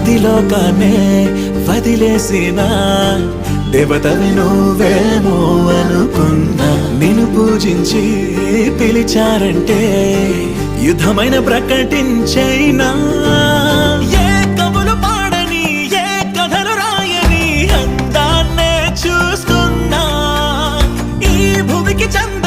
మదిలోకమే వదిలేసిన దేవత నువ్వేమో అనుకున్నా. నిన్ను పూజించి పిలిచారంటే యుద్ధమైన ప్రకటించైనా. చంద్ర